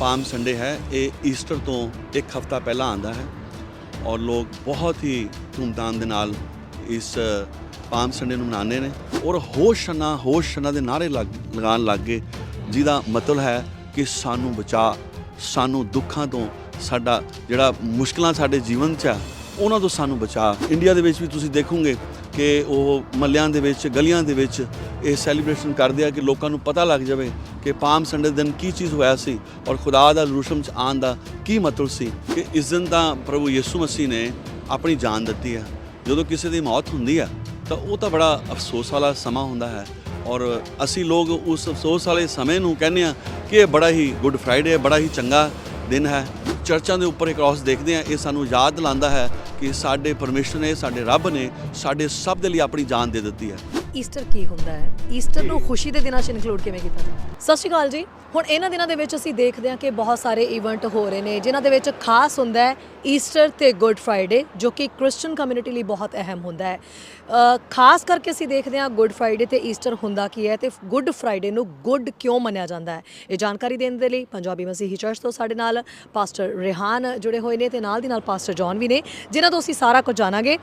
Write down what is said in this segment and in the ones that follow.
Palm Sunday ਹੈ, ਇਹ Easter ਤੋਂ ਇੱਕ ਹਫਤਾ ਪਹਿਲਾਂ ਆਂਦਾ ਹੈ ਔਰ ਲੋਕ ਬਹੁਤ ਹੀ ਧੂਮਧਾਮ ਦੇ ਨਾਲ ਇਸ ਪਾਮ ਸੰਡੇ ਨੂੰ ਮਨਾਉਂਦੇ ਨੇ ਔਰ ਹੋਸ਼ਨਾ ਹੋਸ਼ਨਾ ਦੇ ਨਾਰੇ ਲੱਗ- ਲਗਾਉਣ ਲੱਗ ਗਏ ਜਿਹਦਾ ਮਤਲਬ ਹੈ ਕਿ ਸਾਨੂੰ ਬਚਾ ਸਾਨੂੰ ਦੁੱਖਾਂ ਤੋਂ ਸਾਡਾ ਜਿਹੜਾ ਮੁਸ਼ਕਲਾਂ ਸਾਡੇ ਜੀਵਨ 'ਚ ਆ, ਉਹਨਾਂ ਤੋਂ ਸਾਨੂੰ ਬਚਾ ਇੰਡੀਆ ਦੇ ਵਿੱਚ ਵੀ ਤੁਸੀਂ ਦੇਖੋਗੇ ਕਿ ਉਹ ਮੱਲਿਆਂ ਦੇ ਵਿੱਚ, ਗਲੀਆਂ ਦੇ ਵਿੱਚ ਇਹ ਸੈਲੀਬ੍ਰੇਸ਼ਨ ਕਰਦੇ ਆ ਕਿ ਲੋਕਾਂ ਨੂੰ ਪਤਾ ਲੱਗ ਜਾਵੇ ਕਿ ਪਾਮ ਸੰਡੇ ਦਿਨ ਕੀ ਚੀਜ਼ ਹੋਇਆ ਸੀ ਔਰ ਖੁਦਾ ਦਾ ਰੂਸ਼ਮ ਚ ਆਉਣ ਦਾ ਕੀ ਮਤਲਬ ਸੀ ਕਿ ਇਸ ਦਿਨ ਤਾਂ ਪ੍ਰਭੂ ਯਿਸੂ ਮਸੀਹ ਨੇ ਆਪਣੀ ਜਾਨ ਦਿੱਤੀ ਹੈ। ਜਦੋਂ ਕਿਸੇ ਦੀ ਮੌਤ ਹੁੰਦੀ ਆ ਤਾਂ ਉਹ ਤਾਂ ਬੜਾ ਅਫਸੋਸ ਵਾਲਾ ਸਮਾਂ ਹੁੰਦਾ ਹੈ ਔਰ ਅਸੀਂ ਲੋਕ ਉਸ ਅਫਸੋਸ ਵਾਲੇ ਸਮੇਂ ਨੂੰ ਕਹਿੰਦੇ ਆ ਕਿ ਇਹ ਬੜਾ ਹੀ ਗੁੱਡ ਫਰਾਈਡੇ, ਬੜਾ ਹੀ ਚੰਗਾ ਦਿਨ ਹੈ। ਚਰਚਾਂ ਦੇ ਉੱਪਰ ਇਹ ਕ੍ਰਾਸ ਦੇਖਦੇ ਆ ਇਹ ਸਾਨੂੰ ਯਾਦ ਦਿਲਾਉਂਦਾ ਹੈ ਕਿ ਸਾਡੇ ਪਰਮੇਸ਼ਰ ਨੇ, ਸਾਡੇ ਰੱਬ ਨੇ ਸਾਡੇ ਸਭ ਦੇ ਲਈ ਆਪਣੀ ਜਾਨ ਦੇ ਦਿੱਤੀ ਹੈ। ਈਸਟਰ ਕੀ ਹੁੰਦਾ ਹੈ? ਈਸਟਰ ਨੂੰ ਖੁਸ਼ੀ ਦੇ ਦਿਨਾਂ 'ਚ ਇਨਕਲੂਡ ਕਿਵੇਂ ਕੀਤਾ ਜਾਂਦਾ ਸਤਿ ਸ਼੍ਰੀ ਅਕਾਲ ਜੀ। ਹੁਣ ਇਹਨਾਂ ਦਿਨਾਂ ਦੇ ਵਿੱਚ ਅਸੀਂ ਦੇਖਦੇ ਹਾਂ ਕਿ ਬਹੁਤ ਸਾਰੇ ਇਵੈਂਟ ਹੋ ਰਹੇ ਨੇ ਜਿਨ੍ਹਾਂ ਦੇ ਵਿੱਚ ਖਾਸ ਹੁੰਦਾ ਹੈ ਈਸਟਰ ਤੇ ਗੁੱਡ ਫਰਾਈਡੇ ਜੋ ਕਿ ਕ੍ਰਿਸਚੀਅਨ ਕਮਿਊਨਿਟੀ ਲਈ ਬਹੁਤ ਅਹਿਮ ਹੁੰਦਾ ਹੈ। ਖਾਸ ਕਰਕੇ ਅਸੀਂ ਦੇਖਦੇ ਹਾਂ ਗੁੱਡ ਫਰਾਈਡੇ ਤੇ ਈਸਟਰ ਹੁੰਦਾ ਕੀ ਹੈ ਤੇ ਗੁੱਡ ਫਰਾਈਡੇ ਨੂੰ ਗੁੱਡ ਕਿਉਂ ਮੰਨਿਆ ਜਾਂਦਾ ਹੈ? ਇਹ ਜਾਣਕਾਰੀ ਦੇਣ ਦੇ ਲਈ ਪੰਜਾਬੀ ਮਸੀਹੀ ਚਰਚ ਤੋਂ ਸਾਡੇ ਨਾਲ ਪਾਸਟਰ ਰਿਹਾਨ ਜੁੜੇ ਹੋਏ ਨੇ ਤੇ ਨਾਲ ਦੀ ਨਾਲ ਪਾਸਟਰ ਜੌਨ ਵੀ ਨੇ ਜਿਨ੍ਹਾਂ ਤੋਂ ਅਸੀਂ ਸਾਰਾ ਕੁਝ ਜਾਣਾਂਗੇ।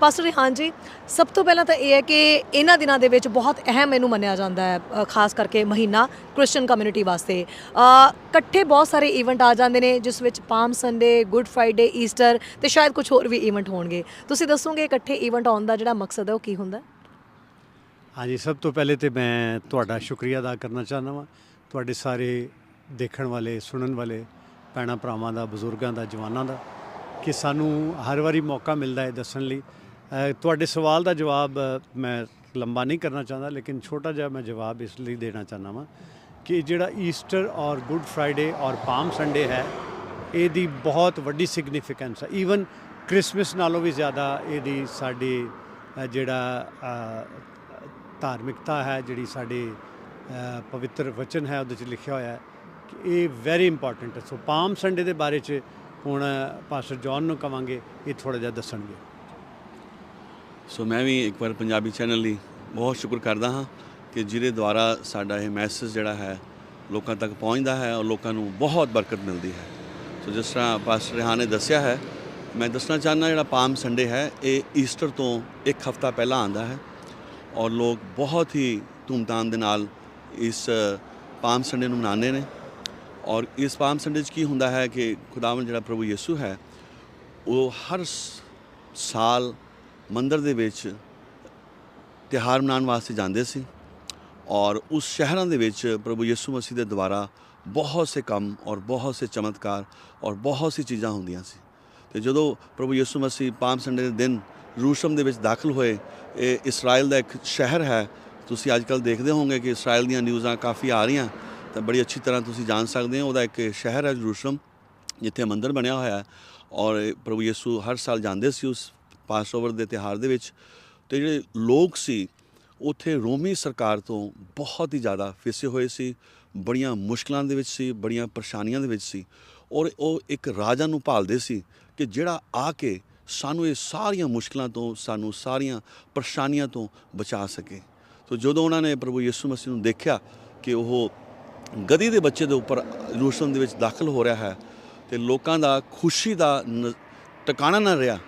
ਪਾਸਟਰ ਰਿਹਾਨ ਜੀ ਸਭ ਤੋਂ ਪਹਿਲਾਂ ਤਾਂ ਇਹ ਹੈ ਕਿ ਇਹਨਾਂ ਦਿਨਾਂ ਦੇ ਵਿੱਚ ਬਹੁਤ ਅਹਿਮ ਇਹਨੂੰ ਮੰਨਿਆ ਜਾਂਦਾ ਹੈ ਖਾਸ ਕਰਕੇ ਮਹੀਨਾ ਕ੍ਰਿਸਚੀਅਨ ਕਮਿਊਨਿਟੀ ਵਾਸਤੇ। ਇਕੱਠੇ ਬਹੁਤ ਸਾਰੇ ਇਵੈਂਟ ਆ ਜਾਂਦੇ ਨੇ, ਜਿਸ ਵਿੱਚ palm Sunday good Friday Easter ਤੇ ਸ਼ਾਇਦ ਕੁਝ ਹੋਰ ਵੀ ਇਵੈਂਟ ਹੋਣਗੇ। ਤੁਸੀਂ ਦੱਸੋਗੇ ਇਕੱਠੇ ਇਵੈਂਟ ਆਉਣ ਦਾ ਜਿਹੜਾ ਮਕਸਦ ਹੈ, ਉਹ ਕੀ ਹੁੰਦਾ? ਹਾਂਜੀ, ਸਭ ਤੋਂ ਪਹਿਲੇ ਤੇ ਮੈਂ ਤੁਹਾਡਾ ਸ਼ੁਕਰੀਆ ਅਦਾ ਕਰਨਾ ਚਾਹੁੰਦਾ ਵਾਂ। ਤੁਹਾਡੇ ਸਾਰੇ ਦੇਖਣ ਵਾਲੇ, ਸੁਣਨ ਵਾਲੇ ਭੈਣਾਂ ਭਰਾਵਾਂ ਦਾ, ਬਜ਼ੁਰਗਾਂ ਦਾ, ਜਵਾਨਾਂ ਦਾ, ਕਿ ਸਾਨੂੰ ਹਰ ਵਾਰੀ ਮੌਕਾ ਮਿਲਦਾ ਹੈ ਦੱਸਣ ਲਈ। ਤੁਹਾਡੇ ਸਵਾਲ ਦਾ ਜਵਾਬ ਮੈਂ ਲੰਬਾ ਨਹੀਂ ਕਰਨਾ ਚਾਹੁੰਦਾ, ਲੇਕਿਨ ਛੋਟਾ ਜਿਹਾ ਮੈਂ ਜਵਾਬ ਇਸ ਲਈ ਦੇਣਾ ਚਾਹੁੰਦਾ ਵਾਂ ਕਿ ਜਿਹੜਾ ਈਸਟਰ ਔਰ ਗੁੱਡ ਫਰਾਈਡੇ ਔਰ ਪਾਮ ਸੰਡੇ ਹੈ, ਇਹਦੀ ਬਹੁਤ ਵੱਡੀ ਸਿਗਨੀਫਿਕੈਂਸ ਹੈ ਈਵਨ ਕ੍ਰਿਸਮਸ ਨਾਲੋਂ ਵੀ ਜ਼ਿਆਦਾ ਇਹਦੀ ਸਾਡੀ ਜਿਹੜਾ ਧਾਰਮਿਕਤਾ ਹੈ, ਜਿਹੜੀ ਸਾਡੇ ਪਵਿੱਤਰ ਵਚਨ ਹੈ, ਉਹਦੇ 'ਚ ਲਿਖਿਆ ਹੋਇਆ ਹੈ ਕਿ ਇਹ ਵੈਰੀ ਇੰਪੋਰਟੈਂਟ ਹੈ। ਸੋ ਪਾਮ ਸੰਡੇ ਦੇ ਬਾਰੇ 'ਚ ਹੁਣ ਪਾਸਟਰ ਜੌਨ ਨੂੰ ਕਵਾਂਗੇ, ਇਹ ਥੋੜਾ ਜਿਹਾ ਦੱਸਣਗੇ। ਸੋ ਮੈਂ ਵੀ ਇੱਕ ਵਾਰ ਪੰਜਾਬੀ ਚੈਨਲ ਲਈ ਬਹੁਤ ਸ਼ੁਕਰ ਕਰਦਾ ਹਾਂ ਕਿ ਜਿਹਦੇ ਦੁਆਰਾ ਸਾਡਾ ਇਹ ਮੈਸੇਜ ਜਿਹੜਾ ਹੈ, ਲੋਕਾਂ ਤੱਕ ਪਹੁੰਚਦਾ ਹੈ ਔਰ ਲੋਕਾਂ ਨੂੰ ਬਹੁਤ ਬਰਕਤ ਮਿਲਦੀ ਹੈ। ਸੋ ਜਿਸ ਤਰ੍ਹਾਂ ਪਾਸਟਰ ਰਿਹਾਨ ਨੇ ਦੱਸਿਆ ਹੈ, ਮੈਂ ਦੱਸਣਾ ਚਾਹੁੰਦਾ ਜਿਹੜਾ ਪਾਮ ਸੰਡੇ ਹੈ, ਇਹ ਈਸਟਰ ਤੋਂ ਇੱਕ ਹਫਤਾ ਪਹਿਲਾਂ ਆਂਦਾ ਹੈ ਔਰ ਲੋਕ ਬਹੁਤ ਹੀ ਧੂਮਧਾਮ ਦੇ ਨਾਲ ਇਸ ਪਾਮ ਸੰਡੇ ਨੂੰ ਮਨਾਉਂਦੇ ਨੇ ਔਰ ਇਸ ਪਾਮ ਸੰਡੇ 'ਚ ਕੀ ਹੁੰਦਾ ਹੈ ਕਿ ਖੁਦਾਵੰਦ ਜਿਹੜਾ ਪ੍ਰਭੂ ਯਿਸੂ ਹੈ, ਉਹ ਹਰ ਸਾਲ ਮੰਦਰ ਦੇ ਵਿੱਚ ਤਿਉਹਾਰ ਮਨਾਉਣ ਵਾਸਤੇ ਜਾਂਦੇ ਸੀ ਔਰ ਉਸ ਸ਼ਹਿਰਾਂ ਦੇ ਵਿੱਚ ਪ੍ਰਭੂ ਯਿਸੂ ਮਸੀਹ ਦੇ ਦੁਆਰਾ ਬਹੁਤ ਸੇ ਕੰਮ ਔਰ ਬਹੁਤ ਸੇ ਚਮਤਕਾਰ ਔਰ ਬਹੁਤ ਸੀ ਚੀਜ਼ਾਂ ਹੁੰਦੀਆਂ ਸੀ। ਤੇ ਜਦੋਂ ਪ੍ਰਭੂ ਯਿਸੂ ਮਸੀਹ ਪਾਮ ਸੰਡੇ ਦੇ ਦਿਨ ਯਰੂਸ਼ਲਮ ਦੇ ਵਿੱਚ ਦਾਖਲ ਹੋਏ, ਇਹ ਇਸਰਾਇਲ ਦਾ ਇੱਕ ਸ਼ਹਿਰ ਹੈ। ਤੁਸੀਂ ਅੱਜ ਕੱਲ ਦੇਖਦੇ ਹੋਵੋਗੇ ਕਿ ਇਸਰਾਇਲ ਦੀਆਂ ਨਿਊਜ਼ਾਂ ਕਾਫੀ ਆ ਰਹੀਆਂ, ਤਾਂ ਬੜੀ ਅੱਛੀ ਤਰ੍ਹਾਂ ਤੁਸੀਂ ਜਾਣ ਸਕਦੇ ਹੋ। ਉਹਦਾ ਇੱਕ ਸ਼ਹਿਰ ਹੈ ਯਰੂਸ਼ਲਮ ਜਿੱਥੇ ਮੰਦਿਰ ਬਣਿਆ ਹੋਇਆ ਹੈ ਔਰ ਪ੍ਰਭੂ ਯਿਸੂ ਹਰ ਸਾਲ ਜਾਂਦੇ ਸੀ ਉਸ ਪਾਸਓਵਰ ਦੇ ਤਿਉਹਾਰ ਦੇ ਵਿੱਚ ਤੇ ਜਿਹੜੇ ਲੋਕ ਸੀ, ਉੱਥੇ ਰੋਮੀ ਸਰਕਾਰ ਤੋਂ ਬਹੁਤ ਹੀ ਜ਼ਿਆਦਾ ਫਿਸੇ ਹੋਏ ਸੀ, ਬੜੀਆਂ ਮੁਸ਼ਕਲਾਂ ਦੇ ਵਿੱਚ ਸੀ, ਬੜੀਆਂ ਪਰੇਸ਼ਾਨੀਆਂ ਦੇ ਵਿੱਚ ਸੀ ਔਰ ਉਹ ਇੱਕ ਰਾਜਾ ਨੂੰ ਭਾਲਦੇ ਸੀ ਕਿ ਜਿਹੜਾ ਆ ਕੇ ਸਾਨੂੰ ਇਹ ਸਾਰੀਆਂ ਮੁਸ਼ਕਲਾਂ ਤੋਂ, ਸਾਨੂੰ ਸਾਰੀਆਂ ਪਰੇਸ਼ਾਨੀਆਂ ਤੋਂ ਬਚਾ ਸਕੇ। ਸੋ ਜਦੋਂ ਉਹਨਾਂ ਨੇ ਪ੍ਰਭੂ ਯਿਸੂ ਮਸੀਹ ਨੂੰ ਦੇਖਿਆ ਕਿ ਉਹ ਗਦੀ ਦੇ ਬੱਚੇ ਦੇ ਉੱਪਰ ਯਰੂਸ਼ਲਮ ਦੇ ਵਿੱਚ ਦਾਖਲ ਹੋ ਰਿਹਾ ਹੈ ਤੇ ਲੋਕਾਂ ਦਾ ਖੁਸ਼ੀ ਦਾ ਨ- ਟਿਕਾਣਾ ਨਾ ਰਿਹਾ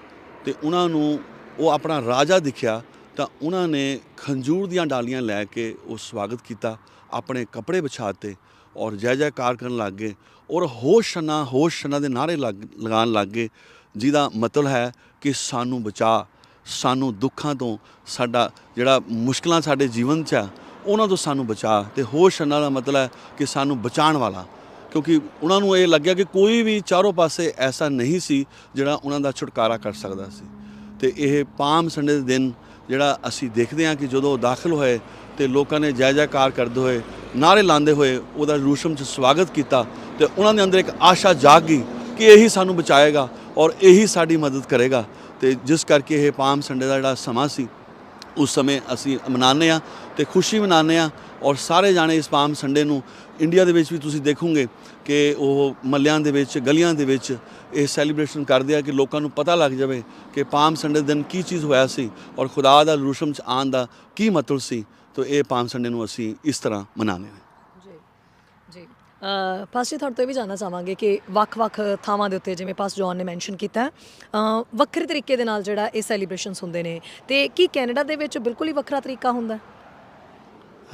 ਤੇ ਉਹਨਾਂ ਨੂੰ ਉਹ ਆਪਣਾ ਰਾਜਾ ਦਿਖਿਆ, ਤਾਂ ਉਹਨਾਂ ਨੇ ਖੰਜੂਰ ਦੀਆਂ ਡਾਲੀਆਂ ਲੈ ਕੇ ਉਹ ਸਵਾਗਤ ਕੀਤਾ, ਆਪਣੇ ਕੱਪੜੇ ਵਿਛਾਤੇ ਔਰ ਜੈ ਜੈਕਾਰ ਕਰਨ ਲੱਗ ਗਏ ਔਰ ਹੋਸ਼ਨਾ ਹੋਸ਼ਨਾ ਦੇ ਨਾਰੇ ਲੱਗ- ਲਗਾਉਣ ਲੱਗ ਗਏ, ਜਿਹਦਾ ਮਤਲਬ ਹੈ ਕਿ ਸਾਨੂੰ ਬਚਾ, ਸਾਨੂੰ ਦੁੱਖਾਂ ਤੋਂ ਸਾਡਾ ਜਿਹੜਾ ਮੁਸ਼ਕਲਾਂ ਸਾਡੇ ਜੀਵਨ 'ਚ ਆ, ਉਹਨਾਂ ਤੋਂ ਸਾਨੂੰ ਬਚਾ ਤੇ ਹੋਸ਼ਨਾ ਦਾ ਮਤਲਬ ਹੈ ਕਿ ਸਾਨੂੰ ਬਚਾਉਣ ਵਾਲਾ। ਕਿਉਂਕਿ ਉਹਨਾਂ ਨੂੰ ਇਹ ਲੱਗਿਆ ਕਿ ਕੋਈ ਵੀ ਚਾਰੋਂ ਪਾਸੇ ਐਸਾ ਨਹੀਂ ਸੀ ਜਿਹੜਾ ਉਹਨਾਂ ਦਾ ਛੁਟਕਾਰਾ ਕਰ ਸਕਦਾ ਸੀ। ਤੇ ਇਹ ਪਾਮ ਸੰਡੇ ਦੇ ਦਿਨ ਜਿਹੜਾ ਅਸੀਂ ਦੇਖਦੇ ਹਾਂ ਕਿ ਜਦੋਂ ਉਹ ਦਾਖਲ ਹੋਏ ਤੇ ਲੋਕਾਂ ਨੇ ਜੈ ਜੈਕਾਰ ਕਰਦੇ ਹੋਏ ਨਾਰੇ ਲਾਉਂਦੇ ਹੋਏ ਉਹਦਾ ਰੂਸ਼ਮ 'ਚ ਸਵਾਗਤ ਕੀਤਾ ਤੇ ਉਹਨਾਂ ਦੇ ਅੰਦਰ ਇੱਕ ਆਸ਼ਾ ਜਾਗ ਗਈ ਕਿ ਇਹੀ ਸਾਨੂੰ ਬਚਾਏਗਾ ਔਰ ਇਹੀ ਸਾਡੀ ਮਦਦ ਕਰੇਗਾ। ਤੇ ਜਿਸ ਕਰਕੇ ਇਹ ਪਾਮ ਸੰਡੇ ਦਾ ਜਿਹੜਾ ਸਮਾਂ ਸੀ ਉਸ ਸਮੇਂ ਅਸੀਂ ਮਨਾਉਂਦੇ ਆ ਤੇ ਖੁਸ਼ੀ ਮਨਾਉਂਦੇ ਆ ਔਰ ਸਾਰੇ ਜਾਣੇ ਇਸ ਪਾਮ ਸੰਡੇ ਨੂੰ ਇੰਡੀਆ ਦੇ ਵਿੱਚ ਵੀ ਤੁਸੀਂ ਦੇਖੋਗੇ ਕਿ ਉਹ ਮੱਲਿਆਂ ਦੇ ਵਿੱਚ, ਗਲੀਆਂ ਦੇ ਵਿੱਚ ਇਹ ਸੈਲੀਬ੍ਰੇਸ਼ਨ ਕਰਦੇ ਆ ਕਿ ਲੋਕਾਂ ਨੂੰ ਪਤਾ ਲੱਗ ਜਾਵੇ ਕਿ ਪਾਮ ਸੰਡੇ ਦਿਨ ਕੀ ਚੀਜ਼ ਹੋਇਆ ਸੀ ਔਰ ਖੁਦਾ ਦਾ ਰੂਸ਼ਮ ਚ ਆਉਣ ਦਾ ਕੀ ਮਤਲਬ ਸੀ। ਤਾਂ ਇਹ ਪਾਮ ਸੰਡੇ ਨੂੰ ਅਸੀਂ ਇਸ ਤਰ੍ਹਾਂ ਮਨਾਉਂਦੇ ਹਾਂ। ਪਾਸ ਜੀ ਤੁਹਾਡੇ ਤੋਂ ਵੀ ਜਾਣਨਾ ਚਾਹਾਂਗੇ ਕਿ ਵੱਖ-ਵੱਖ ਥਾਵਾਂ ਦੇ ਉੱਤੇ ਜਿਵੇਂ ਪਾਸ ਜੌਨ ਨੇ ਮੈਂਸ਼ਨ ਕੀਤਾ ਵੱਖਰੇ ਤਰੀਕੇ ਦੇ ਨਾਲ ਜਿਹੜਾ ਇਹ ਸੈਲੀਬ੍ਰੇਸ਼ਨਸ ਹੁੰਦੇ ਨੇ। ਤੇ ਕੀ ਕੈਨੇਡਾ ਦੇ ਵਿੱਚ ਬਿਲਕੁਲ ਹੀ ਵੱਖਰਾ ਤਰੀਕਾ ਹੁੰਦਾ?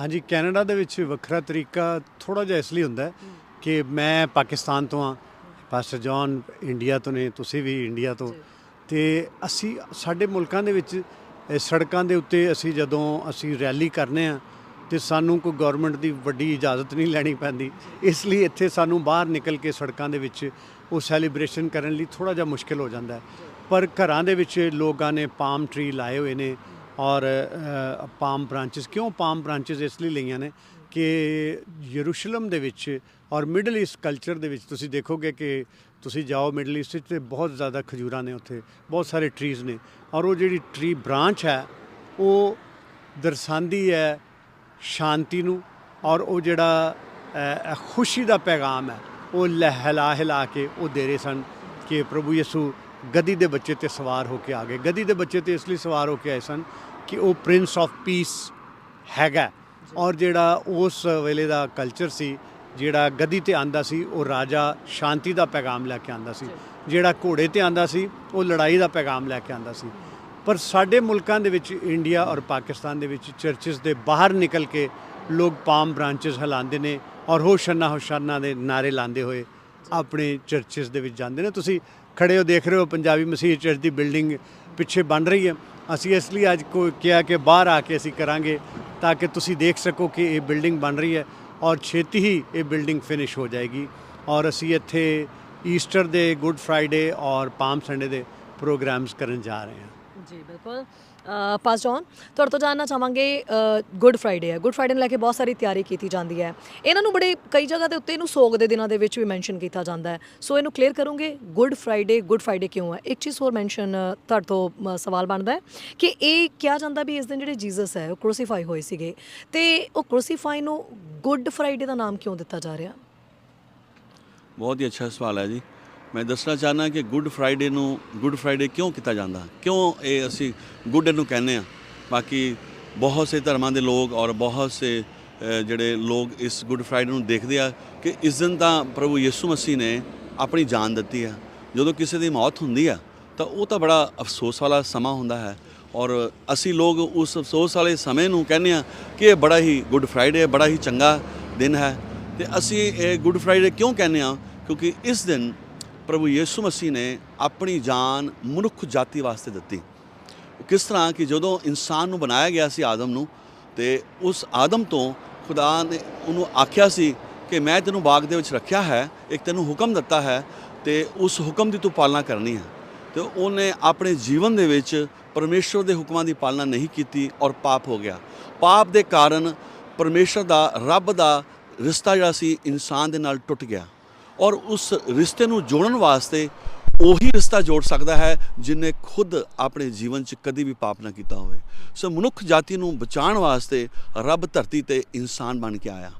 ਹਾਂਜੀ ਕੈਨੇਡਾ ਦੇ ਵਿੱਚ ਵੱਖਰਾ ਤਰੀਕਾ ਥੋੜਾ ਜਿਹਾ ਇਸ ਲਈ ਹੁੰਦਾ ਕਿ ਮੈਂ ਪਾਕਿਸਤਾਨ ਤੋਂ ਆ ਪਾਸਟਰ ਜੌਨ ਇੰਡੀਆ ਤੋਂ ਨੇ ਤੁਸੀਂ ਵੀ ਇੰਡੀਆ ਤੋਂ। ਤੇ ਅਸੀਂ ਸਾਡੇ ਮੁਲਕਾਂ ਦੇ ਵਿੱਚ ਸੜਕਾਂ ਦੇ ਉੱਤੇ ਅਸੀਂ ਜਦੋਂ ਅਸੀਂ ਰੈਲੀ ਕਰਨੇ ਆ ਤੇ ਸਾਨੂੰ ਕੋਈ ਗਵਰਨਮੈਂਟ ਦੀ ਵੱਡੀ ਇਜਾਜ਼ਤ ਨਹੀਂ ਲੈਣੀ ਪੈਂਦੀ। ਇਸ ਲਈ ਇੱਥੇ ਸਾਨੂੰ ਬਾਹਰ ਨਿਕਲ ਕੇ ਸੜਕਾਂ ਦੇ ਵਿੱਚ ਉਹ ਸੈਲੀਬ੍ਰੇਸ਼ਨ ਕਰਨ ਲਈ ਥੋੜਾ ਜਿਹਾ ਮੁਸ਼ਕਿਲ ਹੋ ਜਾਂਦਾ ਹੈ। ਪਰ ਘਰਾਂ ਦੇ ਵਿੱਚ ਲੋਕਾਂ ਨੇ ਪਾਮ ਟਰੀ ਲਾਏ ਹੋਏ ਨੇ ਔਰ ਪਾਮ ਬ੍ਰਾਂਚਸ ਕਿਉਂ ਪਾਮ ਬ੍ਰਾਂਚਸ ਇਸ ਲਈ ਲਈਆਂ ਨੇ ਕਿ ਯਰੂਸ਼ਲਮ ਦੇ ਵਿੱਚ ਔਰ ਮਿਡਲ ਈਸਟ ਕਲਚਰ ਦੇ ਵਿੱਚ ਤੁਸੀਂ ਦੇਖੋਗੇ ਕਿ ਤੁਸੀਂ ਜਾਓ ਮਿਡਲ ਈਸਟ ਵਿੱਚ ਤੇ ਬਹੁਤ ਜ਼ਿਆਦਾ ਖਜੂਰਾਂ ਨੇ ਉੱਥੇ, ਬਹੁਤ ਸਾਰੇ ਟਰੀਜ਼ ਨੇ। ਔਰ ਉਹ ਜਿਹੜੀ ਟਰੀ ਬ੍ਰਾਂਚ ਹੈ, ਉਹ ਦਰਸਾਉਂਦੀ ਹੈ ਸ਼ਾਂਤੀ ਨੂੰ ਔਰ ਉਹ ਜਿਹੜਾ ਖੁਸ਼ੀ ਦਾ ਪੈਗਾਮ ਹੈ, ਉਹ ਲਹਿਲਾ ਹਿਲਾ ਕੇ ਉਹ ਦੇ ਰਹੇ ਸਨ ਕਿ ਪ੍ਰਭੂ ਯਿਸੂ ਗਦੀ ਦੇ ਬੱਚੇ ਤੇ ਸਵਾਰ ਹੋ ਕੇ ਆ ਗਏ। ਗਦੀ ਦੇ ਬੱਚੇ ਤੇ ਇਸ ਲਈ ਸਵਾਰ ਹੋ ਕੇ ਆਏ ਸਨ ਕਿ ਉਹ ਪ੍ਰਿੰਸ ਆਫ ਪੀਸ ਹੈਗਾ। ਔਰ ਜਿਹੜਾ ਉਸ ਵੇਲੇ ਦਾ ਕਲਚਰ ਸੀ, ਜਿਹੜਾ ਗਦੀ ਤੇ ਆਂਦਾ ਸੀ, ਉਹ ਰਾਜਾ ਸ਼ਾਂਤੀ ਦਾ ਪੈਗਾਮ ਲੈ ਕੇ ਆਂਦਾ ਸੀ। ਜਿਹੜਾ ਘੋੜੇ ਤੇ ਆਂਦਾ ਸੀ, ਉਹ ਲੜਾਈ ਦਾ ਪੈਗਾਮ ਲੈ ਕੇ ਆਂਦਾ ਸੀ। ਪਰ ਸਾਡੇ ਮੁਲਕਾਂ ਦੇ ਵਿੱਚ ਇੰਡੀਆ ਔਰ ਪਾਕਿਸਤਾਨ ਦੇ ਵਿੱਚ ਚਰਚਸ ਦੇ ਬਾਹਰ ਨਿਕਲ ਕੇ ਲੋਕ ਪਾਮ ਬ੍ਰਾਂਚਸ ਹਲਾਉਂਦੇ ਨੇ ਔਰ ਹੋਸ਼ਨਾ ਹੋਸ਼ਾਨਾ ਦੇ ਨਾਰੇ ਲਾਉਂਦੇ ਹੋਏ ਆਪਣੇ ਚਰਚਸ ਦੇ ਵਿੱਚ ਜਾਂਦੇ ਨੇ। ਤੁਸੀਂ ਖੜੇ ਹੋ, ਦੇਖ ਰਹੇ ਹੋ, ਪੰਜਾਬੀ ਮਸੀਹ ਚਰਚ ਦੀ ਬਿਲਡਿੰਗ ਪਿੱਛੇ ਬਣ ਰਹੀ ਹੈ। ਅਸੀਂ ਇਸ ਲਈ ਅੱਜ ਕੋਈ ਕਿਹਾ ਕਿ ਬਾਹਰ ਆ ਕੇ ਅਸੀਂ ਕਰਾਂਗੇ ਤਾਂ ਕਿ ਤੁਸੀਂ ਦੇਖ ਸਕੋ ਕਿ ਇਹ ਬਿਲਡਿੰਗ ਬਣ ਰਹੀ ਹੈ ਔਰ ਛੇਤੀ ਹੀ ਇਹ ਬਿਲਡਿੰਗ ਫਿਨਿਸ਼ ਹੋ ਜਾਏਗੀ। ਔਰ ਅਸੀਂ ਇੱਥੇ ਈਸਟਰ ਦੇ ਗੁੱਡ ਫਰਾਈਡੇ ਔਰ ਪਾਮ ਸੰਡੇ ਦੇ ਪ੍ਰੋਗਰਾਮਸ ਕਰਨ ਜਾ ਰਹੇ ਹਾਂ। ਜੀ, ਬਿਲਕੁਲ। ਪਾਸ ਜੌਨ ਤੁਹਾਡੇ ਤੋਂ ਜਾਨਣਾ ਚਾਹਾਂਗੇ ਗੁੱਡ ਫਰਾਈਡੇ ਹੈ। ਗੁੱਡ ਫਰਾਈਡੇ ਨੂੰ ਲੈ ਕੇ ਬਹੁਤ ਸਾਰੀ ਤਿਆਰੀ ਕੀਤੀ ਜਾਂਦੀ ਹੈ। ਇਹਨਾਂ ਨੂੰ ਬੜੇ, ਕਈ ਜਗ੍ਹਾ ਦੇ ਉੱਤੇ ਇਹਨੂੰ ਸੋਗ ਦੇ ਦਿਨਾਂ ਦੇ ਵਿੱਚ ਵੀ ਮੈਂਸ਼ਨ ਕੀਤਾ ਜਾਂਦਾ ਹੈ। ਸੋ ਇਹਨੂੰ ਕਲੀਅਰ ਕਰੋਗੇ ਗੁੱਡ ਫਰਾਈਡੇ ਗੁੱਡ ਫਰਾਈਡੇ ਕਿਉਂ ਹੈ? ਇੱਕ ਚੀਜ਼ ਹੋਰ ਮੈਂਸ਼ਨ ਤੁਹਾਡੇ ਤੋਂ ਸਵਾਲ ਬਣਦਾ ਹੈ ਕਿ ਇਹ ਕਿਹਾ ਜਾਂਦਾ ਵੀ ਇਸ ਦਿਨ ਜਿਹੜੇ ਜੀਸਸ ਹੈ, ਉਹ ਕ੍ਰੂਸੀਫਾਈ ਹੋਏ ਸੀਗੇ। ਤੇ ਉਹ ਕ੍ਰੂਸੀਫਾਈ ਨੂੰ ਗੁੱਡ ਫਰਾਈਡੇ ਦਾ ਨਾਮ ਕਿਉਂ ਦਿੱਤਾ ਜਾ ਰਿਹਾ? ਬਹੁਤ ਹੀ ਅੱਛਾ ਸਵਾਲ ਹੈ ਜੀ। ਮੈਂ ਦੱਸਣਾ ਚਾਹਨਾ ਕਿ ਗੁੱਡ ਫਰਾਈਡੇ ਨੂੰ ਗੁੱਡ ਫਰਾਈਡੇ ਕਿਉਂ ਕੀਤਾ ਜਾਂਦਾ? ਕਿਉਂ ਇਹ ਅਸੀਂ ਗੁੱਡ ਨੂੰ ਕਹਿੰਦੇ ਆ ਬਾਕੀ ਬਹੁਤ ਸੇ ਧਰਮਾਂ ਦੇ ਲੋਕ ਔਰ ਬਹੁਤ ਸੇ ਜਿਹੜੇ ਲੋਕ ਇਸ ਗੁੱਡ ਫਰਾਈਡੇ ਨੂੰ ਦੇਖਦੇ ਆ ਕਿ ਇਸ ਦਿਨ ਤਾਂ ਪ੍ਰਭੂ ਯਿਸੂ ਮਸੀਹ ਨੇ ਆਪਣੀ ਜਾਨ ਦਿੱਤੀ ਆ। ਜਦੋਂ ਕਿਸੇ ਦੀ ਮੌਤ ਹੁੰਦੀ ਆ, ਤਾਂ ਉਹ ਤਾਂ ਬੜਾ ਅਫਸੋਸ ਵਾਲਾ ਸਮਾਂ ਹੁੰਦਾ ਹੈ। ਔਰ ਅਸੀਂ ਲੋਕ ਉਸ ਅਫਸੋਸ ਵਾਲੇ ਸਮੇਂ ਨੂੰ ਕਹਿੰਦੇ ਆ ਕਿ ਇਹ ਬੜਾ ਹੀ ਗੁੱਡ ਫਰਾਈਡੇ ਬੜਾ ਹੀ ਚੰਗਾ ਦਿਨ ਹੈ। ਤੇ ਅਸੀਂ ਇਹ ਗੁੱਡ ਫਰਾਈਡੇ ਕਿਉਂ ਕਹਿੰਦੇ ਆ ਕਿਉਂਕਿ ਇਸ ਦਿਨ ਪ੍ਰਭੂ ਯਿਸੂ ਮਸੀਹ ਨੇ ਆਪਣੀ ਜਾਨ ਮਨੁੱਖ ਜਾਤੀ ਵਾਸਤੇ ਦਿੱਤੀ। ਕਿਸ ਤਰ੍ਹਾਂ ਕਿ ਜਦੋਂ ਇਨਸਾਨ ਨੂੰ ਬਣਾਇਆ ਗਿਆ ਸੀ ਆਦਮ ਨੂੰ ਤੇ ਉਸ ਆਦਮ ਤੋਂ ਖੁਦਾ ਨੇ ਉਹਨੂੰ ਆਖਿਆ ਸੀ ਕਿ ਮੈਂ ਤੈਨੂੰ ਬਾਗ ਦੇ ਵਿੱਚ ਰੱਖਿਆ ਹੈ, ਇੱਕ ਤੈਨੂੰ ਹੁਕਮ ਦਿੱਤਾ ਹੈ ਤੇ ਉਸ ਹੁਕਮ ਦੀ ਤੂੰ ਪਾਲਣਾ ਕਰਨੀ ਹੈ। ਤੇ ਉਹਨੇ ਆਪਣੇ ਜੀਵਨ ਦੇ ਵਿੱਚ ਪਰਮੇਸ਼ਰ ਦੇ ਹੁਕਮਾਂ ਦੀ ਪਾਲਣਾ ਨਹੀਂ ਕੀਤੀ ਔਰ ਪਾਪ ਹੋ ਗਿਆ। ਪਾਪ ਦੇ ਕਾਰਨ ਪਰਮੇਸ਼ਰ ਦਾ, ਰੱਬ ਦਾ ਰਿਸ਼ਤਾ ਜਿਹੜਾ ਸੀ ਇਨਸਾਨ ਦੇ ਨਾਲ ਟੁੱਟ ਗਿਆ। ਔਰ ਉਸ ਰਿਸ਼ਤੇ ਨੂੰ ਜੋੜਨ ਵਾਸਤੇ ਉਹੀ ਰਿਸ਼ਤਾ ਜੋੜ ਸਕਦਾ ਹੈ ਜਿਨੇ ਖੁਦ ਆਪਣੇ ਜੀਵਨ 'ਚ ਕਦੀ ਵੀ ਪਾਪ ਨਾ ਕੀਤਾ ਹੋਵੇ। ਸੋ ਮਨੁੱਖ ਜਾਤੀ ਨੂੰ ਬਚਾਉਣ ਵਾਸਤੇ ਰੱਬ ਧਰਤੀ ਤੇ ਇਨਸਾਨ ਬਣ ਕੇ ਆਇਆ।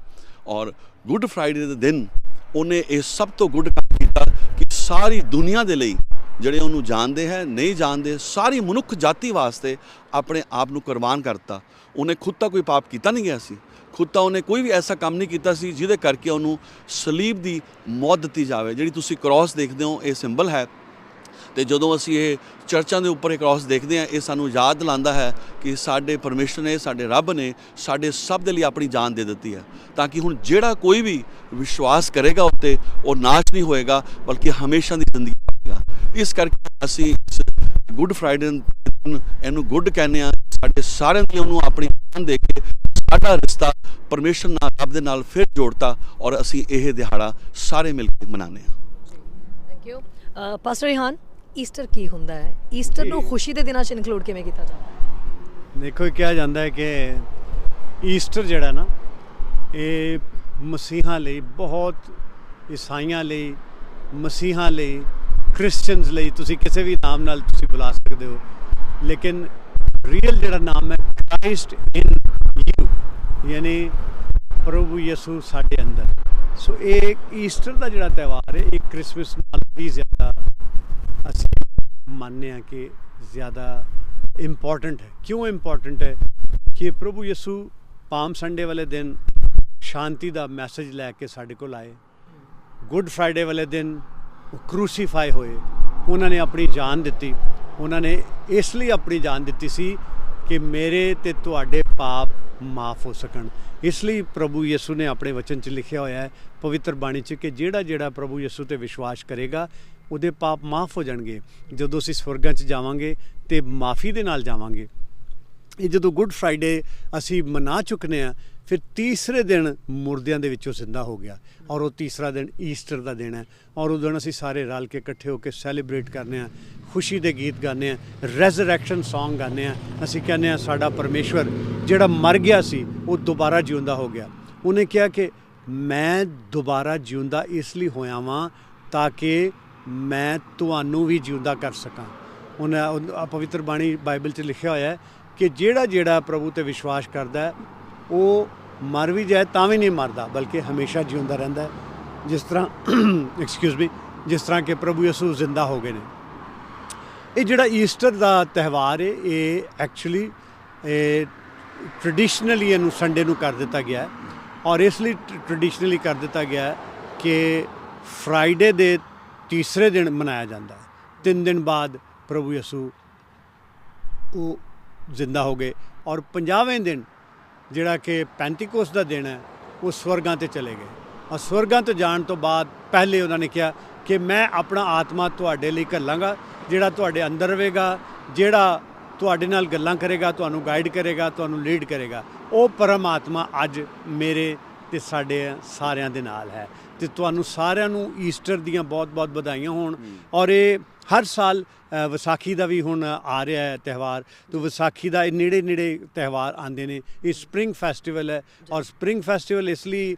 ਔਰ ਗੁੱਡ ਫਰਾਈਡੇ ਦੇ ਦਿਨ ਉਹਨੇ ਇਹ ਸਭ ਤੋਂ ਗੁੱਡ ਕੰਮ ਕੀਤਾ ਕਿ ਸਾਰੀ ਦੁਨੀਆ ਦੇ ਲਈ ਜਿਹੜੇ ਉਹਨੂੰ ਜਾਣਦੇ ਹੈ, ਨਹੀਂ ਜਾਣਦੇ, ਸਾਰੀ ਮਨੁੱਖ ਜਾਤੀ ਵਾਸਤੇ ਆਪਣੇ ਆਪ ਨੂੰ ਕੁਰਬਾਨ ਕਰਤਾ। ਉਹਨੇ ਖੁਦ ਤਾਂ ਕੋਈ ਪਾਪ ਕੀਤਾ ਨਹੀਂ ਗਿਆ ਸੀ। ਖੁਦ ਤਾਂ ਉਹਨੇ ਕੋਈ ਵੀ ਐਸਾ ਕੰਮ ਨਹੀਂ ਕੀਤਾ ਸੀ ਜਿਹਦੇ ਕਰਕੇ ਉਹਨੂੰ ਸਲੀਬ ਦੀ ਮੌਤ ਦਿੱਤੀ ਜਾਵੇ। ਜਿਹੜੀ ਤੁਸੀਂ ਕ੍ਰਾਸ ਦੇਖਦੇ ਹੋ, ਇਹ ਸਿੰਬਲ ਹੈ। ਤੇ ਜਦੋਂ ਅਸੀਂ ਇਹ ਚਰਚਾਂ ਦੇ ਉੱਪਰ ਇਹ ਕ੍ਰਾਸ ਦੇਖਦੇ ਹਾਂ, ਇਹ ਸਾਨੂੰ ਯਾਦ ਦਿਲਾਉਂਦਾ ਹੈ ਕਿ ਸਾਡੇ ਪਰਮੇਸ਼ਰ ਨੇ, ਸਾਡੇ ਰੱਬ ਨੇ ਸਾਡੇ ਸਭ ਦੇ ਲਈ ਆਪਣੀ ਜਾਨ ਦੇ ਦਿੱਤੀ ਹੈ। ਤਾਂ ਕਿ ਹੁਣ ਜਿਹੜਾ ਕੋਈ ਵੀ ਵਿਸ਼ਵਾਸ ਕਰੇਗਾ ਉੱਤੇ, ਉਹ ਨਾਸ਼ ਨਹੀਂ ਹੋਏਗਾ, ਬਲਕਿ ਹਮੇਸ਼ਾ ਦੀ ਜ਼ਿੰਦਗੀ ਪਾਏਗਾ ਇਸ ਕਰਕੇ ਅਸੀਂ ਇਸ ਗੁੱਡ ਫਰਾਈਡੇ ਨੂੰ ਇਹਨੂੰ ਗੁੱਡ ਕਹਿੰਦੇ ਆ ਸਾਡੇ ਸਾਰਿਆਂ ਦੀ ਉਹਨੂੰ ਆਪਣੀ ਜਾਨ ਦੇ ਕੇ ਸਾਡਾ ਰਿਸ਼ਤਾ ਪਰਮੇਸ਼ਰ ਨਾਲ ਰੱਬ ਦੇ ਨਾਲ ਫਿਰ ਜੋੜਤਾ ਔਰ ਅਸੀਂ ਇਹ ਦਿਹਾੜਾ ਸਾਰੇ ਮਿਲ ਕੇ ਮਨਾਉਂਦੇ ਹਾਂ। Thank you pastor Rihan Easter ਕੀ ਹੁੰਦਾ ਹੈ? ਈਸਟਰ ਨੂੰ ਖੁਸ਼ੀ ਦੇ ਦਿਨਾਂ 'ਚ ਇਨਕਲੂਡ ਕਿਵੇਂ ਕੀਤਾ ਜਾਂਦਾ ਦੇਖੋ ਇਹ ਕਿਹਾ ਜਾਂਦਾ ਹੈ ਕਿ ਈਸਟਰ ਜਿਹੜਾ ਨਾ ਇਹ ਮਸੀਹਾਂ ਲਈ ਬਹੁਤ ਈਸਾਈਆਂ ਲਈ ਮਸੀਹਾਂ ਲਈ ਕ੍ਰਿਸਚੀਅਨਸ ਲਈ ਤੁਸੀਂ ਕਿਸੇ ਵੀ ਨਾਮ ਨਾਲ ਤੁਸੀਂ ਬੁਲਾ ਸਕਦੇ ਹੋ। ਲੇਕਿਨ ਰੀਅਲ ਜਿਹੜਾ ਨਾਮ ਹੈ ਕ੍ਰਾਈਸਟ ਇਨ ਯੂ ਯਾਨੀ ਪ੍ਰਭੂ ਯਿਸੂ ਸਾਡੇ ਅੰਦਰ। ਸੋ ਇਹ ਈਸਟਰ ਦਾ ਜਿਹੜਾ ਤਿਉਹਾਰ ਹੈ, ਇਹ ਕ੍ਰਿਸਮਸ ਨਾਲ ਵੀ ਜ਼ਿਆਦਾ ਅਸੀਂ ਮੰਨਦੇ ਹਾਂ ਕਿ ਜ਼ਿਆਦਾ ਇੰਪੋਰਟੈਂਟ ਹੈ। ਕਿਉਂ ਇੰਪੋਰਟੈਂਟ ਹੈ? ਕਿ ਪ੍ਰਭੂ ਯਿਸੂ ਪਾਮ ਸੰਡੇ ਵਾਲੇ ਦਿਨ ਸ਼ਾਂਤੀ ਦਾ ਮੈਸੇਜ ਲੈ ਕੇ ਸਾਡੇ ਕੋਲ ਆਏ। ਗੁੱਡ ਫਰਾਈਡੇ ਵਾਲੇ ਦਿਨ ਕ੍ਰੂਸੀਫਾਈ ਹੋਏ। ਉਹਨਾਂ ਨੇ ਆਪਣੀ ਜਾਨ ਦਿੱਤੀ। ਉਹਨਾਂ ਨੇ ਇਸ ਲਈ ਆਪਣੀ ਜਾਨ ਦਿੱਤੀ ਸੀ ਕਿ ਮੇਰੇ ਤੇ ਤੁਹਾਡੇ ਪਾਪ ਮਾਫ ਹੋ ਸਕਣ। ਇਸ ਲਈ ਪ੍ਰਭੂ ਯਿਸੂ ਨੇ ਆਪਣੇ ਵਚਨ 'ਚ ਲਿਖਿਆ ਹੋਇਆ ਹੈ, ਪਵਿੱਤਰ ਬਾਣੀ 'ਚ ਕਿ ਜਿਹੜਾ ਜਿਹੜਾ ਪ੍ਰਭੂ ਯਿਸੂ ਤੇ ਵਿਸ਼ਵਾਸ ਕਰੇਗਾ, ਉਹਦੇ ਪਾਪ ਮਾਫ ਹੋ ਜਾਣਗੇ। ਜਦੋਂ ਅਸੀਂ ਸਵਰਗਾਂ 'ਚ ਜਾਵਾਂਗੇ ਤੇ ਮਾਫੀ ਦੇ ਨਾਲ ਜਾਵਾਂਗੇ। ਇਹ ਜਦੋਂ ਗੁੱਡ ਫਰਾਈਡੇ ਅਸੀਂ ਮਨਾ ਚੁੱਕਨੇ ਆ ਫਿਰ ਤੀਸਰੇ ਦਿਨ ਮੁਰਦਿਆਂ ਦੇ ਵਿੱਚੋਂ ਜ਼ਿੰਦਾ ਹੋ ਗਿਆ ਔਰ ਉਹ ਤੀਸਰਾ ਦਿਨ ਈਸਟਰ ਦਾ ਦਿਨ ਹੈ ਔਰ ਉਹ ਦਿਨ ਅਸੀਂ ਸਾਰੇ ਰਲ ਕੇ ਇਕੱਠੇ ਹੋ ਕੇ ਸੈਲੀਬ੍ਰੇਟ ਕਰਨੇ ਆ ਖੁਸ਼ੀ ਦੇ ਗੀਤ ਗਾਉਂਦੇ ਆ ਰੈਜ਼ਰੈਕਸ਼ਨ Song ਗਾਉਂਦੇ ਆ ਅਸੀਂ ਕਹਿੰਦੇ ਆ ਸਾਡਾ ਪਰਮੇਸ਼ਵਰ ਜਿਹੜਾ ਮਰ ਗਿਆ ਸੀ, ਉਹ ਦੁਬਾਰਾ ਜਿਉਂਦਾ ਹੋ ਗਿਆ। ਉਹਨੇ ਕਿਹਾ ਕਿ ਮੈਂ ਦੁਬਾਰਾ ਜਿਉਂਦਾ ਇਸ ਲਈ ਹੋਇਆ ਵਾਂ ਤਾਂ ਕਿ ਮੈਂ ਤੁਹਾਨੂੰ ਵੀ ਜਿਉਂਦਾ ਕਰ ਸਕਾਂ। ਉਹਨਾਂ ਪਵਿੱਤਰ ਬਾਣੀ ਬਾਈਬਲ 'ਚ ਲਿਖਿਆ ਹੋਇਆ ਹੈ ਕਿ ਜਿਹੜਾ ਜਿਹੜਾ ਪ੍ਰਭੂ ਤੇ ਵਿਸ਼ਵਾਸ ਕਰਦਾ ਉਹ ਮਰ ਵੀ ਜਾਏ ਤਾਂ ਵੀ ਨਹੀਂ ਮਰਦਾ, ਬਲਕਿ ਹਮੇਸ਼ਾ ਜਿਉਂਦਾ ਰਹਿੰਦਾ ਹੈ। ਜਿਸ ਤਰ੍ਹਾਂ ਐਕਸਕਿਊਜ਼ ਮੀ ਜਿਸ ਤਰ੍ਹਾਂ ਕਿ ਪ੍ਰਭੂ ਯਿਸੂ ਜ਼ਿੰਦਾ ਹੋ ਗਏ ਨੇ। ਇਹ ਜਿਹੜਾ ਈਸਟਰ ਦਾ ਤਿਉਹਾਰ ਹੈ ਇਹ ਐਕਚੁਅਲੀ ਇਹ ਟ੍ਰੈਡੀਸ਼ਨਲੀ ਇਹਨੂੰ ਸੰਡੇ ਨੂੰ ਕਰ ਦਿੱਤਾ ਗਿਆ ਹੈ। ਔਰ ਇਸ ਲਈ ਟ੍ਰੈਡੀਸ਼ਨਲੀ ਕਰ ਦਿੱਤਾ ਗਿਆ ਹੈ ਕਿ ਫਰਾਈਡੇ ਦੇ ਤੀਸਰੇ ਦਿਨ ਮਨਾਇਆ ਜਾਂਦਾ ਹੈ। ਤਿੰਨ ਦਿਨ ਬਾਅਦ ਪ੍ਰਭੂ ਯਿਸੂ ਉਹ ਜ਼ਿੰਦਾ ਹੋ ਗਏ। ਔਰ 50ਵੇਂ ਦਿਨ ਜਿਹੜਾ ਕਿ ਪੈਂਤੀਕੋਸ ਦਾ ਦਿਨ ਹੈ, ਉਹ ਸਵਰਗਾਂ ਤੇ ਚਲੇ ਗਏ। ਔਰ ਸਵਰਗਾਂ ਤੇ ਜਾਣ ਤੋਂ ਬਾਅਦ ਪਹਿਲੇ ਉਹਨਾਂ ਨੇ ਕਿਹਾ ਕਿ ਮੈਂ ਆਪਣਾ ਆਤਮਾ ਤੁਹਾਡੇ ਲਈ ਘੱਲਾਂਗਾ, ਜਿਹੜਾ ਤੁਹਾਡੇ ਅੰਦਰ ਰਹੇਗਾ, ਜਿਹੜਾ ਤੁਹਾਡੇ ਨਾਲ ਗੱਲਾਂ ਕਰੇਗਾ, ਤੁਹਾਨੂੰ ਗਾਈਡ ਕਰੇਗਾ, ਤੁਹਾਨੂੰ ਲੀਡ ਕਰੇਗਾ। ਉਹ ਪਰਮਾਤਮਾ ਅੱਜ ਮੇਰੇ ਤੇ ਸਾਡੇ ਸਾਰਿਆਂ ਦੇ ਨਾਲ ਹੈ। ਤੇ ਤੁਹਾਨੂੰ ਸਾਰਿਆਂ ਨੂੰ ਈਸਟਰ ਦੀਆਂ ਬਹੁਤ-ਬਹੁਤ ਵਧਾਈਆਂ ਹੋਣ। ਔਰ ਇਹ ਹਰ ਸਾਲ ਵਿਸਾਖੀ ਦਾ ਵੀ ਹੁਣ ਆ ਰਿਹਾ ਹੈ ਤਿਉਹਾਰ। ਤੇ ਵਿਸਾਖੀ ਦਾ ਇਹ ਨੇੜੇ ਨੇੜੇ ਤਿਉਹਾਰ ਆਉਂਦੇ ਨੇ। ਇਹ ਸਪ੍ਰਿੰਗ ਫੈਸਟੀਵਲ ਹੈ। ਔਰ ਸਪ੍ਰਿੰਗ ਫੈਸਟੀਵਲ ਇਸ ਲਈ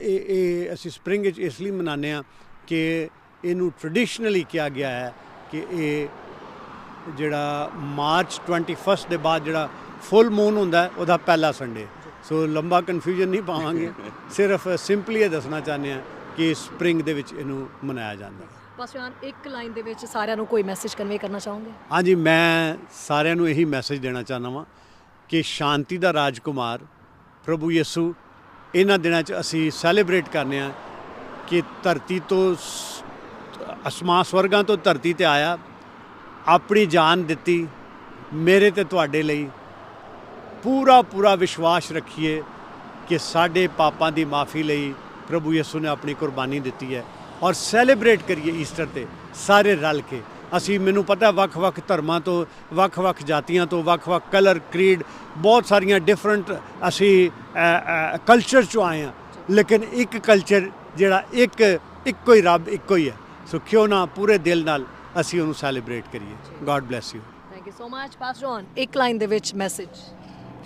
ਇਹ ਅਸੀਂ ਸਪ੍ਰਿੰਗ ਵਿੱਚ ਇਸ ਲਈ ਮਨਾਉਂਦੇ ਆ ਕਿ ਇਹਨੂੰ ਟ੍ਰੈਡੀਸ਼ਨਲੀ ਕਿਹਾ ਗਿਆ ਹੈ ਕਿ ਇਹ ਜਿਹੜਾ ਮਾਰਚ 21 ਦੇ ਬਾਅਦ ਜਿਹੜਾ ਫੁੱਲ ਮੂਨ ਹੁੰਦਾ ਉਹਦਾ ਪਹਿਲਾ ਸੰਡੇ ਸੋ ਲੰਬਾ ਕਨਫਿਊਜ਼ਨ ਨਹੀਂ ਪਾਵਾਂਗੇ। ਸਿਰਫ ਸਿੰਪਲੀ ਇਹ ਦੱਸਣਾ ਚਾਹੁੰਦੇ ਆ ਕਿ ਸਪ੍ਰਿੰਗ ਦੇ ਵਿੱਚ ਇਹਨੂੰ ਮਨਾਇਆ ਜਾਂਦਾ। ਹੈ ਪਾਸਟਰ ਇੱਕ ਲਾਈਨ ਦੇ ਵਿੱਚ ਸਾਰਿਆਂ ਨੂੰ ਕੋਈ ਮੈਸੇਜ ਕਨਵੇ ਕਰਨਾ ਚਾਹੋਗੇ? ਹਾਂਜੀ ਮੈਂ ਸਾਰਿਆਂ ਨੂੰ ਇਹੀ ਮੈਸੇਜ ਦੇਣਾ ਚਾਹੁੰਦਾ ਵਾਂ ਕਿ ਸ਼ਾਂਤੀ ਦਾ ਰਾਜਕੁਮਾਰ ਪ੍ਰਭੂ ਯਿਸੂ ਇਹਨਾਂ ਦਿਨਾਂ 'ਚ ਅਸੀਂ ਸੈਲੀਬ੍ਰੇਟ ਕਰਨੇ ਆ ਕਿ ਧਰਤੀ ਤੋਂ ਅਸਮਾਨ ਸਵਰਗਾਂ ਤੋਂ ਧਰਤੀ ਤੇ ਆਇਆ ਆਪਣੀ ਜਾਨ ਦਿੱਤੀ ਮੇਰੇ ਤੇ ਤੁਹਾਡੇ ਲਈ ਪੂਰਾ ਪੂਰਾ ਵਿਸ਼ਵਾਸ ਰੱਖੀਏ ਕਿ ਸਾਡੇ ਪਾਪਾਂ ਦੀ ਮਾਫੀ ਲਈ ਪ੍ਰਭੂ ਯਿਸੂ ਨੇ ਆਪਣੀ ਕੁਰਬਾਨੀ ਦਿੱਤੀ ਹੈ ਔਰ ਸੈਲੀਬ੍ਰੇਟ ਕਰੀਏ ਈਸਟਰ ਤੇ, ਸਾਰੇ ਰਲ ਕੇ। ਅਸੀਂ, ਮੈਨੂੰ ਪਤਾ ਵੱਖ-ਵੱਖ ਧਰਮਾਂ ਤੋਂ, ਵੱਖ-ਵੱਖ ਜਾਤੀਆਂ ਤੋਂ, ਵੱਖ-ਵੱਖ ਕਲਰ, ਕ੍ਰੀਡ, ਬਹੁਤ ਸਾਰੀਆਂ ਡਿਫਰੈਂਟ ਅਸੀਂ ਕਲਚਰ ਚੋਂ ਆਏ ਹਾਂ। ਲੇਕਿਨ ਇੱਕ ਕਲਚਰ ਜਿਹੜਾ ਇੱਕ, ਇੱਕੋ ਹੀ ਰੱਬ ਇੱਕੋ ਹੀ ਹੈ। ਸੋ ਕਿਉਂ ਨਾ ਪੂਰੇ ਦਿਲ ਨਾਲ ਅਸੀਂ ਉਹਨੂੰ ਸੈਲੀਬ੍ਰੇਟ ਕਰੀਏ। God bless you thank you so much pastor John ਇੱਕ ਲਾਈਨ ਦੇ ਵਿੱਚ ਮੈਸੇਜ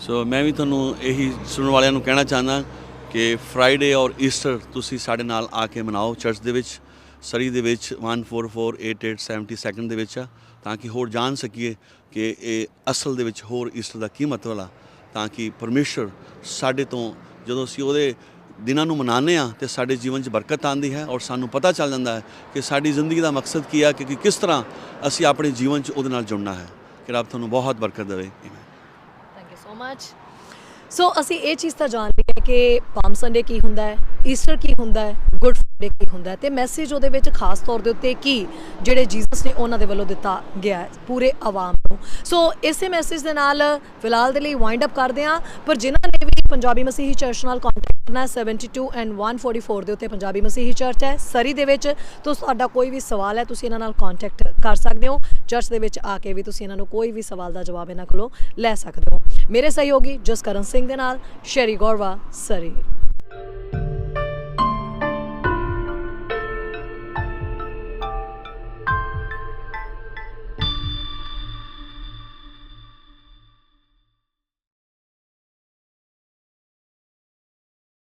ਸੋ ਮੈਂ ਵੀ ਤੁਹਾਨੂੰ ਇਹੀ ਸੁਣਨ ਵਾਲਿਆਂ ਨੂੰ ਕਹਿਣਾ ਚਾਹੁੰਦਾ ਕਿ ਫਰਾਈਡੇ ਔਰ ਈਸਟਰ ਤੁਸੀਂ ਸਾਡੇ ਨਾਲ ਆ ਕੇ ਮਨਾਓ ਚਰਚ ਦੇ ਵਿੱਚ, ਸਰੀ ਦੇ ਵਿੱਚ 144887 ਦੇ ਵਿੱਚ ਆ, ਤਾਂ ਕਿ ਹੋਰ ਜਾਣ ਸਕੀਏ ਕਿ ਇਹ ਅਸਲ ਦੇ ਵਿੱਚ ਹੋਰ ਈਸਟਰ ਦਾ ਕੀ ਮਤਲਬ ਆ, ਤਾਂ ਕਿ ਪਰਮੇਸ਼ਰ ਸਾਡੇ ਤੋਂ ਜਦੋਂ ਅਸੀਂ ਉਹਦੇ ਦਿਨਾਂ ਨੂੰ ਮਨਾਉਂਦੇ ਆ ਤੇ ਸਾਡੇ ਜੀਵਨ 'ਚ ਬਰਕਤ ਆਉਂਦੀ ਹੈ ਔਰ ਸਾਨੂੰ ਪਤਾ ਚੱਲ ਜਾਂਦਾ ਹੈ ਕਿ ਸਾਡੀ ਜ਼ਿੰਦਗੀ ਦਾ ਮਕਸਦ ਕੀ ਆ, ਕਿ ਕਿਸ ਤਰ੍ਹਾਂ ਅਸੀਂ ਆਪਣੇ ਜੀਵਨ 'ਚ ਉਹਦੇ ਨਾਲ ਜੁੜਨਾ ਹੈ। ਕਿ ਰੱਬ ਤੁਹਾਨੂੰ ਬਹੁਤ ਬਰਕਤ ਦੇਵੇ। ਆਮੀਨ ਸੋ ਮਚ ਸੋ ਅਸੀਂ ਇਹ ਚੀਜ਼ ਤਾਂ ਜਾਣਦੇ ਹਾਂ ਕਿ ਪਾਮ ਸੰਡੇ ਕੀ ਹੁੰਦਾ ਹੈ। ਈਸਟਰ ਕੀ ਹੁੰਦਾ ਹੈ? ਗੁੱਡ ਫਰਾਈਡੇ ਕੀ ਹੁੰਦਾ ਹੈ? ਤੇ ਮੈਸੇਜ ਉਹਦੇ ਵਿੱਚ ਖਾਸ ਤੌਰ ਦੇ ਉੱਤੇ ਕੀ ਜਿਹੜੇ ਜੀਸਸ ਨੇ ਉਹਨਾਂ ਦੇ ਵੱਲੋਂ ਦਿੱਤਾ ਗਿਆ ਪੂਰੇ ਆਵਾਮ ਨੂੰ। ਸੋ ਇਸੇ ਮੈਸੇਜ ਦੇ ਨਾਲ ਫਿਲਹਾਲ ਦੇ ਲਈ ਵਾਈਂਡ ਅਪ ਕਰਦੇ ਹਾਂ ਪਰ ਜਿਨ੍ਹਾਂ ਨੇ ਵੀ ਪੰਜਾਬੀ ਮਸੀਹੀ ਚਰਚ ਨਾਲ ਕੰਟੈਕਟ ਕਰਨਾ ਹੈ, 72 ਐਂਡ 144 ਦੇ ਉੱਤੇ ਪੰਜਾਬੀ ਮਸੀਹੀ ਚਰਚ ਹੈ ਸਰੀ ਦੇ ਵਿੱਚ ਤੋਂ ਤੁਹਾਡਾ ਕੋਈ ਵੀ ਸਵਾਲ ਹੈ ਤੁਸੀਂ ਇਹਨਾਂ ਨਾਲ ਕੰਟੈਕਟ ਕਰ ਸਕਦੇ ਹੋ। ਚਰਚ ਦੇ ਵਿੱਚ ਆ ਕੇ ਵੀ ਤੁਸੀਂ ਇਹਨਾਂ ਨੂੰ ਕੋਈ ਵੀ ਸਵਾਲ ਦਾ ਜਵਾਬ ਇਹਨਾਂ ਕੋਲੋਂ ਲੈ ਸਕਦੇ ਹੋ। ਮੇਰੇ ਸਹਿਯੋਗੀ ਜਸਕਰਨ ਸਿੰਘ ਦੇ ਨਾਲ ਸ਼ੈਰੀ ਗੌਰਵਾ ਸਰੀ।